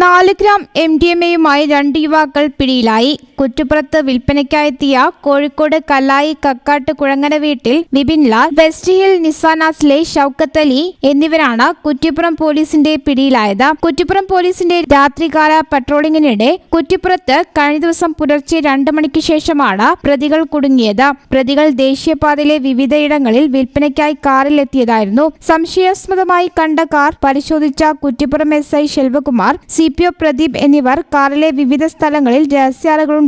നാല് gram M D M എയുമായി രണ്ട് യുവാക്കൾ പിടിയിലായി. കുറ്റുപുറത്ത് വിൽപ്പനയ്ക്കായെത്തിയ കോഴിക്കോട് കല്ലായി കക്കാട്ട് കുഴങ്ങര വീട്ടിൽ വിപിൻ ലാൽ വെസ്റ്റ് ഹിൽ നിസാനാസിലെ ഷൌക്കത്ത് അലി എന്നിവരാണ് കുറ്റിപ്പുറം പോലീസിന്റെ പിടിയിലായത്. കുറ്റിപ്പുറം പോലീസിന്റെ രാത്രികാല പട്രോളിംഗിനിടെ കുറ്റിപ്പുറത്ത് കഴിഞ്ഞ ദിവസം പുലർച്ചെ രണ്ട് മണിക്ക് ശേഷമാണ് പ്രതികൾ കുടുങ്ങിയത്. പ്രതികൾ ദേശീയപാതയിലെ വിവിധയിടങ്ങളിൽ വിൽപ്പനയ്ക്കായി കാറിലെത്തിയതായിരുന്നു സംശയാസ്പദമായി കണ്ട കാർ പരിശോധിച്ച Kuttippuram S I Selvakumar C P O Pradeep എന്നിവർ കാറിലെ വിവിധ സ്ഥലങ്ങളിൽ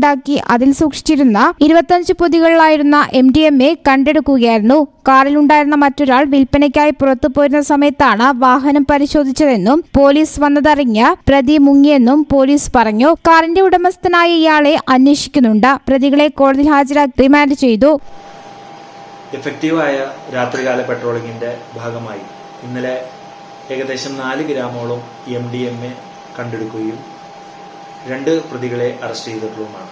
രഹസ്യാലകളുണ്ടാക്കി അതിൽ സൂക്ഷിച്ചിരുന്ന ഇരുപത്തഞ്ച് പൊതികളിലായിരുന്ന എം ഡി എം എ കണ്ടെടുക്കുകയായിരുന്നു. കാറിലുണ്ടായിരുന്ന മറ്റൊരാൾ വിൽപ്പനയ്ക്കായി പുറത്തു പോരുന്ന സമയത്താണ് വാഹനം പരിശോധിച്ചതെന്നും പോലീസ് വന്നതറിഞ്ഞ് പ്രതി മുങ്ങിയെന്നും പോലീസ് പറഞ്ഞു. കാറിന്റെ ഉടമസ്ഥനായ ഇയാളെ അന്വേഷിക്കുന്നുണ്ട്. പ്രതികളെ കോടതിയിൽ ഹാജരാക്കി റിമാൻഡ് ചെയ്തു. എഫക്റ്റീവായ രാത്രികാല പെട്രോളിങ്ങിന്റെ ഭാഗമായി ഇന്നലെ ഏകദേശം നാല് ഗ്രാമോളം എം ഡി എം എ കണ്ടെടുക്കുകയും രണ്ട് പ്രതികളെ അറസ്റ്റ് ചെയ്തിട്ടുള്ളതുമാണ്.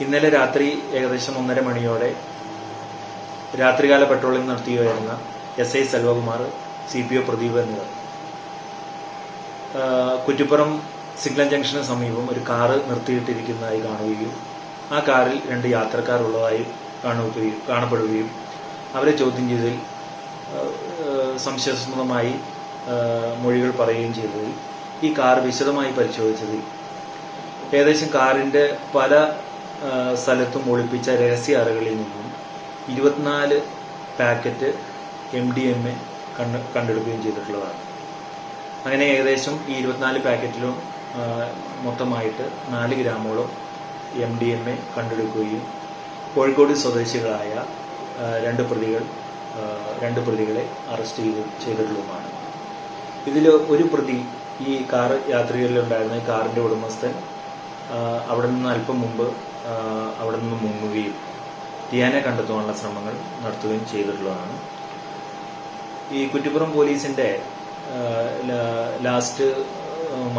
ഇന്നലെ രാത്രി ഏകദേശം ഒന്നര മണിയോടെ രാത്രികാല patrolling നടത്തിയായിരുന്ന S I Selvakumar C P O Pradeep എന്നിവർ കുറ്റിപ്പുറം സിഗ്നൽ ജംഗ്ഷന് സമീപം ഒരു കാറ് നിർത്തിയിട്ടിരിക്കുന്നതായി കാണുകയും ആ കാറിൽ രണ്ട് യാത്രക്കാർ ഉള്ളതായി കാണുകയും കാണപ്പെടുകയും അവരെ ചോദ്യം ചെയ്തതിൽ സംശയാസ്പദമായി മൊഴികൾ പറയുകയും ചെയ്തതിൽ ഈ കാർ വിശദമായി പരിശോധിച്ചത്. ഏകദേശം കാറിന്റെ പല സ്ഥലത്തും ഒളിപ്പിച്ച രഹസ്യ അറകളിൽ നിന്നും ഇരുപത്തിനാല് packet M D M A കണ്ട് കണ്ടെടുക്കുകയും ചെയ്തിട്ടുള്ളതാണ്. അങ്ങനെ ഏകദേശം ഈ ഇരുപത്തിനാല് പാക്കറ്റിലും മൊത്തമായിട്ട് നാല് ഗ്രാമോളം എം ഡി എം എ കണ്ടെടുക്കുകയും കോഴിക്കോട് സ്വദേശികളായ രണ്ട് പ്രതികൾ രണ്ട് പ്രതികളെ അറസ്റ്റ് ചെയ്ത് ചെയ്തിട്ടുള്ളതുമാണ്. ഇതിൽ ഒരു പ്രതി ഈ കാർ യാത്രികരിലുണ്ടായിരുന്ന കാറിന്റെ ഉടമസ്ഥൻ അവിടെ നിന്ന് അല്പം മുമ്പ് അവിടെ നിന്ന് മുങ്ങുകയും ടിയാനെ കണ്ടെത്തുവാനുള്ള ശ്രമങ്ങൾ നടത്തുകയും ചെയ്തിട്ടുള്ളതാണ്. ഈ കുറ്റിപ്പുറം പോലീസിന്റെ ലാസ്റ്റ്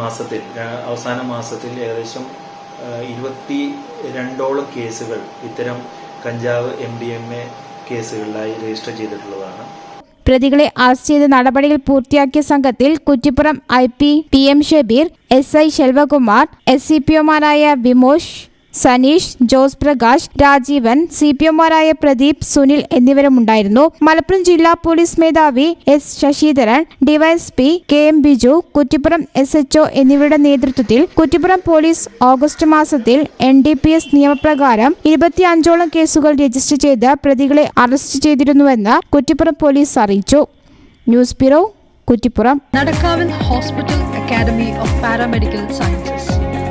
മാസത്തിൽ അവസാന മാസത്തിൽ ഏകദേശം ഇരുപത്തി രണ്ടോളം കേസുകൾ ഇത്തരം കഞ്ചാവ് എം ഡി എം എ കേസുകളിലായി രജിസ്റ്റർ ചെയ്തിട്ടുള്ളതാണ്. പ്രതികളെ അറസ്റ്റ് ചെയ്ത് നടപടികൾ പൂർത്തിയാക്കിയ സംഘത്തിൽ Kuttippuram I P T M Shabeer S I Selvakumar S C P ഒമാരായ Vimosh Saneesh Jose Prakash Rajeevan C P എംമാരായ പ്രദീപ് സുനിൽ എന്നിവരുമുണ്ടായിരുന്നു. മലപ്പുറം ജില്ലാ പോലീസ് മേധാവി S Sasidharan DYSP K M Biju Kuttippuram S HO എന്നിവരുടെ നേതൃത്വത്തിൽ കുറ്റിപ്പുറം പോലീസ് ഓഗസ്റ്റ് മാസത്തിൽ എൻ ഡി പി എസ് നിയമപ്രകാരം ഇരുപത്തിയഞ്ചോളം കേസുകൾ രജിസ്റ്റർ ചെയ്ത് പ്രതികളെ അറസ്റ്റ് ചെയ്തിരുന്നുവെന്ന് കുറ്റിപ്പുറം പോലീസ് അറിയിച്ചു. News bureau Kuttippuram. Nadakkavil hospital academy of paramedical sciences.